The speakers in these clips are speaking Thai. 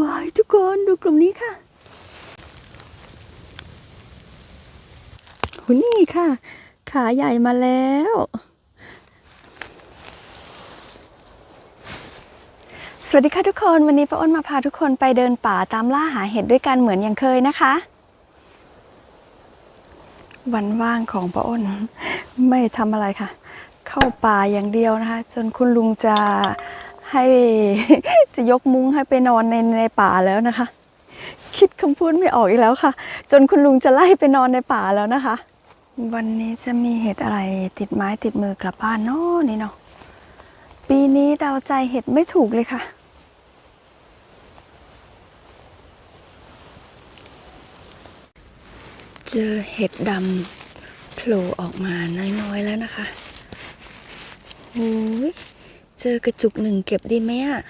ว้ายทุกคนดูกลุ่มนี้ค่ะโหนี่ค่ะ ขาใหญ่มาแล้ว สวัสดีค่ะทุกคนวันนี้ป้าอ้นมาพาทุกคนไปเดินป่าตามล่าหาเห็ดด้วยกันเหมือนอย่างเคยนะคะ วันว่างของป้าอ้น ไม่ทำอะไรค่ะ เข้าป่าอย่างเดียวนะคะ จนคุณลุงจะให้ จะยกมุ้งให้ไปนอนในในป่าแล้วนะคะ คิดคำพูดไม่ออกอีกแล้วค่ะ จนคุณลุงจะไล่ไปนอนในป่าแล้วนะคะ วันนี้จะมีเห็ดอะไรติดไม้ติดมือกลับบ้านเนาะนี่เนาะปีนี้เดาใจเห็ดไม่ถูกเลยค่ะเจอเห็ดดำโผล่ออกมาน้อยๆแล้วนะคะโอ้ยเจอกระจุกหนึ่งเก็บดีไหมอะ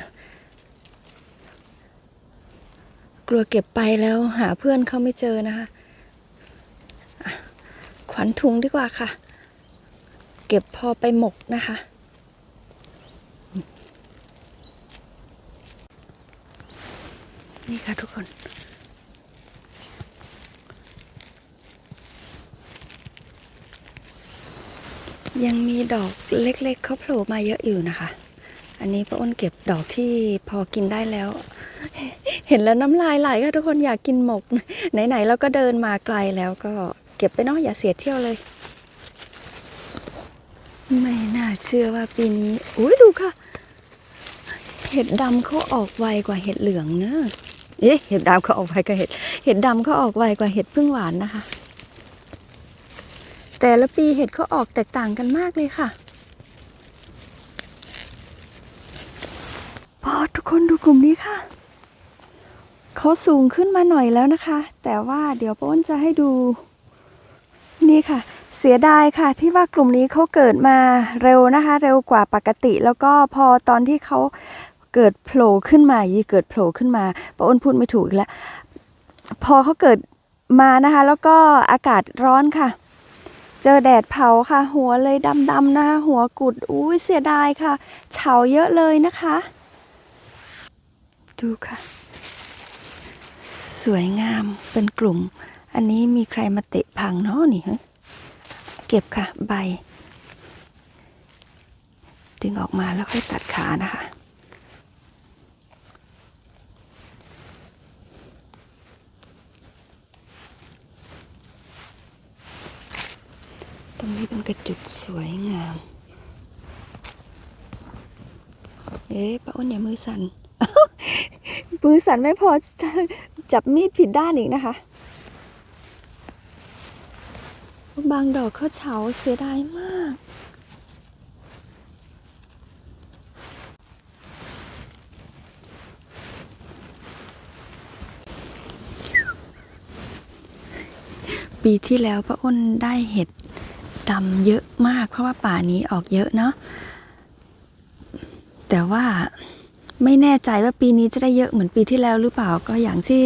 กลัวเก็บไปแล้วหาเพื่อนเขาไม่เจอนะคะขวัญถุงดีกว่าค่ะ เก็บพอไปหมกนะคะ นี่ค่ะทุกคนยังมีดอกเล็กๆเขาโผล่มาเยอะอยู่นะคะ อันนี้ป้าอ้นเก็บดอกที่พอกินได้แล้ว เห็นแล้วน้ำลายไหลค่ะทุกคนอยากกินหมก ไหนๆเราก็เดินมาไกลแล้วก็เก็บไปเนาะอย่าเสียเที่ยวเลย ไม่น่าเชื่อว่าปีนี้อุ้ยดูค่ะ เห็ดดำเขาออกไวกว่าเห็ดเหลืองเนอะเอ๊ะเห็ดดำเขาออกไวกว่าเห็ด เห็ดดำเขาออกไวกว่าเห็ดพึ่งหวานนะคะ แต่ละปีเห็ดเขาออกแตกต่างกันมากเลยค่ะพอทุกคนดูกลุ่มนี้ค่ะ เขาสูงขึ้นมาหน่อยแล้วนะคะ แต่ว่าเดี๋ยวป้าอ้นจะให้ดู นี่ค่ะ เสียดายค่ะ ที่ว่ากลุ่มนี้เขาเกิดมาเร็วนะคะ เร็วกว่าปกติ แล้วก็พอตอนที่เขาเกิดโผล่ขึ้นมายีเกิดโผล่ขึ้นมาป้าอ้นพูดไม่ถูกอีกแล้วพอเขาเกิดมานะคะ แล้วก็อากาศร้อนค่ะ เจอแดดเผาค่ะ หัวเลยดำๆนะคะหัวกุดอุ้ยเสียดายค่ะเฉาเยอะเลยนะคะ ดูค่ะ สวยงามเป็นกลุ่ม อันนี้มีใครมาเตะพังเนาะนี่ฮะเก็บค่ะใบ ดึงออกมาแล้วค่อยตัดขานะคะตรงนี้เป็นกระจุกสวยงามเอ๊ะป้าอ้นอย่ามือสั่นมือสั่นไม่พอ จับมีดผิดด้านอีกนะคะ บางดอกเขาเฉาเสียดายมาก ปีที่แล้วป้าอ้นได้เห็ดดำเยอะมาก เพราะว่าป่านี้ออกเยอะเนาะแต่ว่า ไม่แน่ใจว่าปีนี้จะได้เยอะเหมือนปีที่แล้วหรือเปล่าก็อย่างที่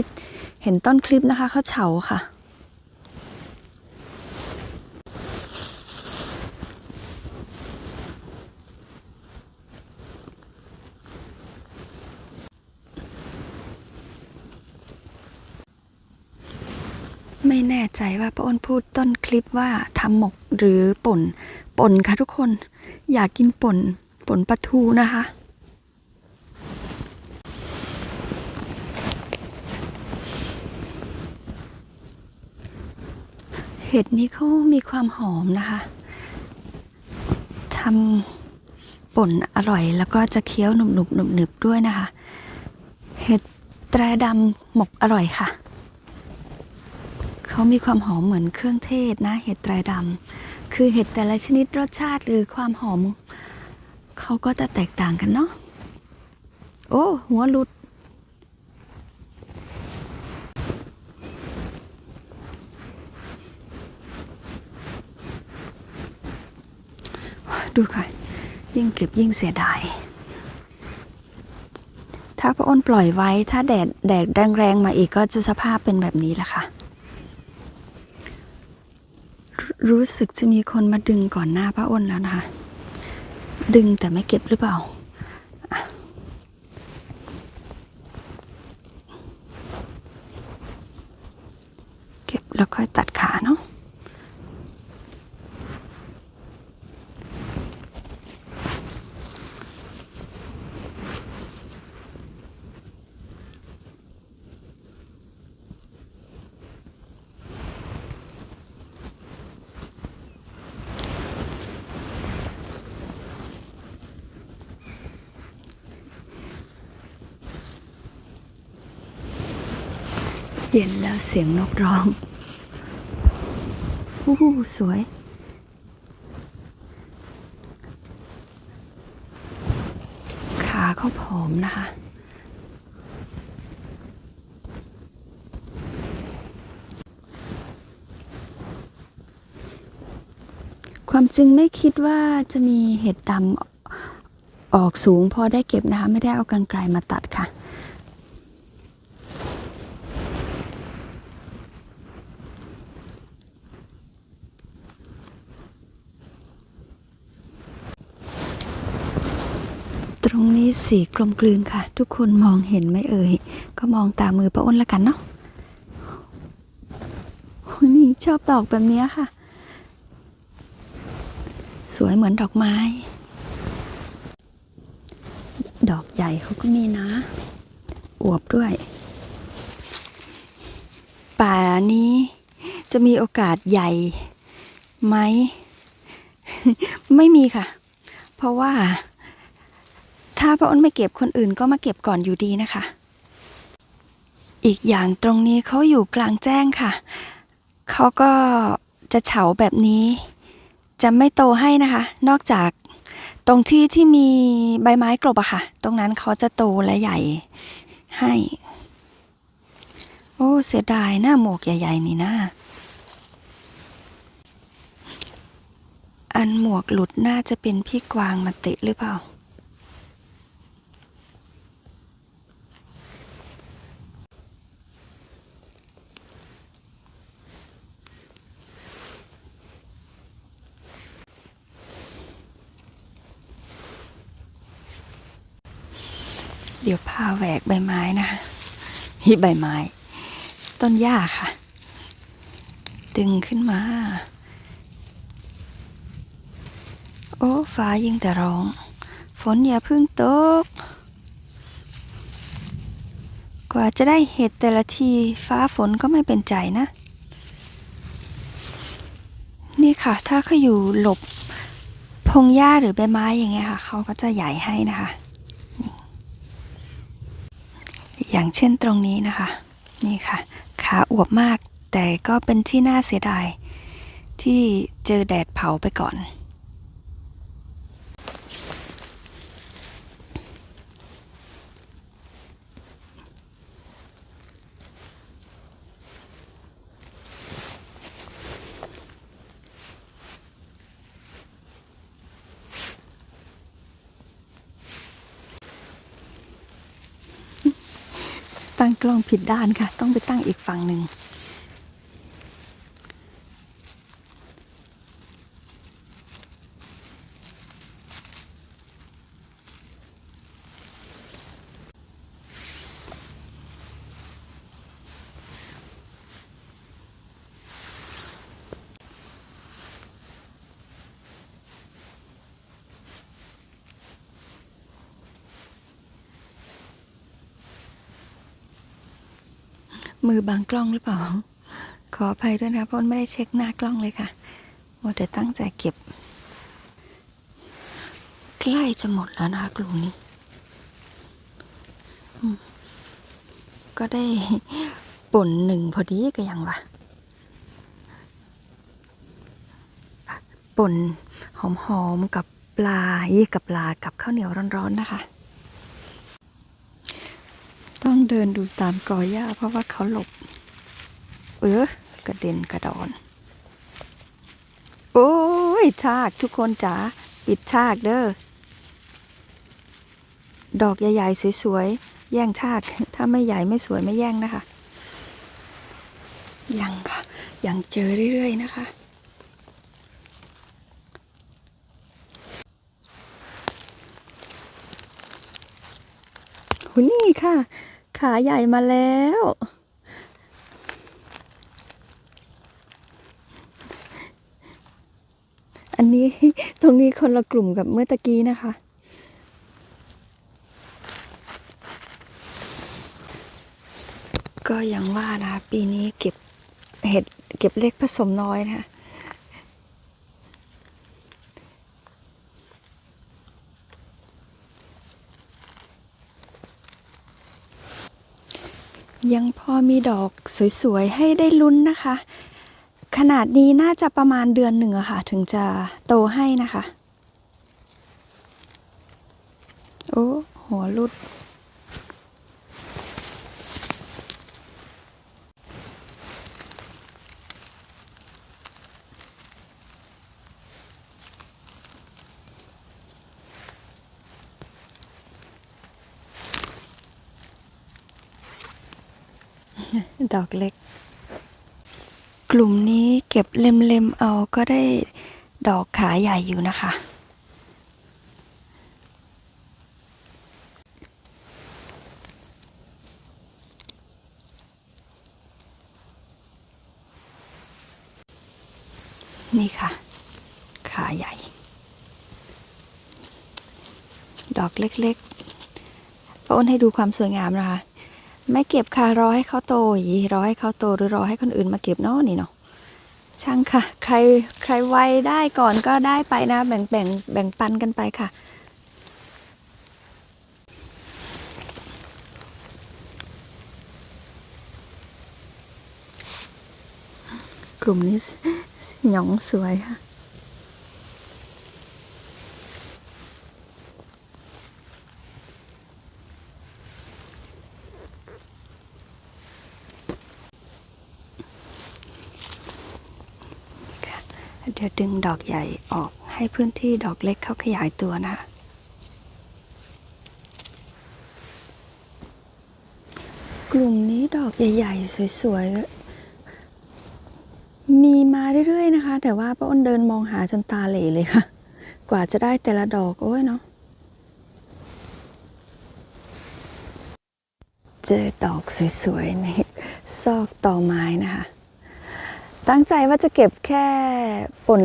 เห็นต้นคลิปนะคะเขาเฉาค่ะ ไม่แน่ใจว่าป้าอ้นพูดต้นคลิปว่าทำหมกหรือป่น ป่นค่ะทุกคน อยากกินป่น ป่นปลาทูนะคะ เห็ดนี้เขามีความหอมนะคะทำป่นอร่อยแล้วก็จะเคี้ยวหนุบหนุบหนุบหนึบด้วยนะคะ เห็ดแตรดำหมกอร่อยค่ะ เขามีความหอมเหมือนเครื่องเทศนะ เห็ดไตรดำคือเห็ดแต่ละชนิดรสชาติหรือความหอมเขาก็จะแตกต่างกันเนาะโอ้ หัวหลุด ดูค่ะ ยิ่งเก็บยิ่งเสียดาย ถ้าพระอ้นปล่อยไว้ ถ้าแดดแดดแรงๆมาอีกก็จะสภาพเป็นแบบนี้แหละค่ะ รู้สึกจะมีคนมาดึงก่อนหน้าพระอ้นแล้วนะคะ ดึงแต่ไม่เก็บหรือเปล่าเก็บแล้วค่อยตัดขาเนาะ เย็นแล้วเสียงนกร้องอู้สวย ขาเขาผอมนะคะ ความจริงไม่คิดว่าจะมีเห็ดดำออกสูงพอได้เก็บนะคะ ไม่ได้เอากันไกลมาตัดค่ะ ตรงนี้ สีกลมกลืนค่ะ ทุกคนมองเห็นไหมเอ่ย ก็มองตามือป้าอ้นละกันเนาะนี่ชอบดอกแบบนี้ค่ะ สวยเหมือนดอกไม้ ดอกใหญ่เขาก็มีนะ อวบด้วย ป่านี้จะมีโอกาสใหญ่ไหม ไม่มีค่ะ เพราะว่า ถ้าป้าอ้นไม่เก็บคนอื่นก็มาเก็บก่อนอยู่ดีนะคะ อีกอย่างตรงนี้เขาอยู่กลางแจ้งค่ะ เขาก็จะเฉาแบบนี้ จะไม่โตให้นะคะ นอกจากตรงที่ที่มีใบไม้กลบอะค่ะ ตรงนั้นเขาจะโตและใหญ่ให้ โอ้เสียดายหน้าหมวกใหญ่ ๆ นี่นะอันหมวกหลุดน่าจะเป็นพี่กวางมาเตะหรือเปล่า ดี๋ยวพาแหวกใบไม้นะคะฮิใบไม้ ต้นหญ้าค่ะ ดึงขึ้นมา โอ้ฟ้ายิ่งแต่ร้อง ฝนอย่าพึ่งตก กว่าจะได้เห็ดแต่ละที ฟ้าฝนก็ไม่เป็นใจนะ นี่ค่ะ ถ้าเขาอยู่หลบพงหญ้าหรือใบไม้อย่างเงี้ยค่ะ เขาก็จะใหญ่ให้นะคะ อย่างเช่นตรงนี้นะคะ นี่ค่ะ ขาอวบมากแต่ก็เป็นที่น่าเสียดาย ที่เจอแดดเผาไปก่อน ตั้งกล้องผิดด้านค่ะ ต้องไปตั้งอีกฝั่งหนึ่ง มือบางกล้องหรือเปล่า ขออภัยด้วยนะเพราะไม่ได้เช็คหน้ากล้องเลยค่ะว่าแต่ตั้งใจเก็บ ใกล้จะหมดแล้วนะคะกลุ่มนี้ ก็ได้ป่นหนึ่งพอดีก็ยังวะป่นหอมๆกับปลายี่กับปลากับข้าวเหนียวร้อนๆนะคะ เดินดูตามกอหญ้าเพราะว่าเขาหลบ เออกระเด็นกระดอน โอ้ยชากทุกคนจ๋าปิดชากเด้อ ดอกใหญ่ๆสวยๆ แย่งชากถ้าไม่ใหญ่ไม่สวยไม่แย่งนะคะ ยังค่ะ ยังเจอเรื่อยๆนะคะโหนี่ค่ะ ขาใหญ่มาแล้ว อันนี้ตรงนี้คนละกลุ่มกับเมื่อตะกี้นะคะ ก็ยังว่านะ ปีนี้เก็บเห็ดเก็บเล็กผสมน้อยนะคะ ยังพอมีดอกสวยๆ ให้ได้ลุ้นนะคะ ขนาดนี้น่าจะประมาณเดือนหนึ่งอะค่ะ ถึงจะโตให้นะคะ โอ้ หัวรุด ดอกเล็ก กลุ่มนี้เก็บเล็มๆเอาก็ได้ดอกขาใหญ่อยู่นะคะ นี่ค่ะ ขาใหญ่ ดอกเล็กๆป้อ้นให้ดูความสวยงามนะคะ ไม่เก็บค่ะรอให้เขาโตอีรอให้เขาโตหรือรอให้คนอื่นมาเก็บเนาะนี่เนาะช่างค่ะ ใครใครไวได้ก่อนก็ได้ไปนะ แบ่งแบ่งแบ่งปันกันไปค่ะ กลุ่มนี้หยองสวยค่ะเดึงดอกใหญ่ออกให้พื้นที่ดอกเล็กเข้าขยายตัวนะคะ กลุ่มนี้ดอกใหญ่ๆ สวยๆ มีมาเรื่อยๆนะคะ แต่ว่าป้าอ้นเดินมองหาจนตาเหล่เลยค่ะ กว่าจะได้แต่ละดอกโอ้ยเนาะเจอดอกสวยๆในซอกต่อไม้นะคะ ตั้งใจว่าจะเก็บแค่ป่น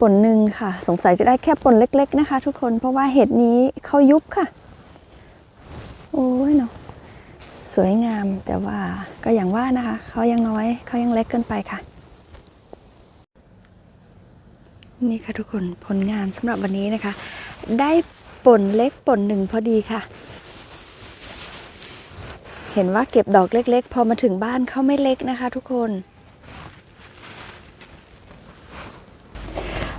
ป่นหนึ่งค่ะ สงสัยจะได้แค่ป่นเล็ก ๆนะคะ ทุกคนเพราะว่าเห็ดนี้เขายุบค่ะ โอ้ยเนาะสวยงามแต่ว่าก็อย่างว่านะคะเขายังน้อยเขายังเล็กเกินไปค่ะ นี่ค่ะทุกคนผลงานสำหรับวันนี้นะคะ ได้ป่นเล็กป่นหนึ่งพอดีค่ะ เห็นว่าเก็บดอกเล็ก ๆ พอมาถึงบ้านเขาไม่เล็กนะคะ ทุกคน ป้า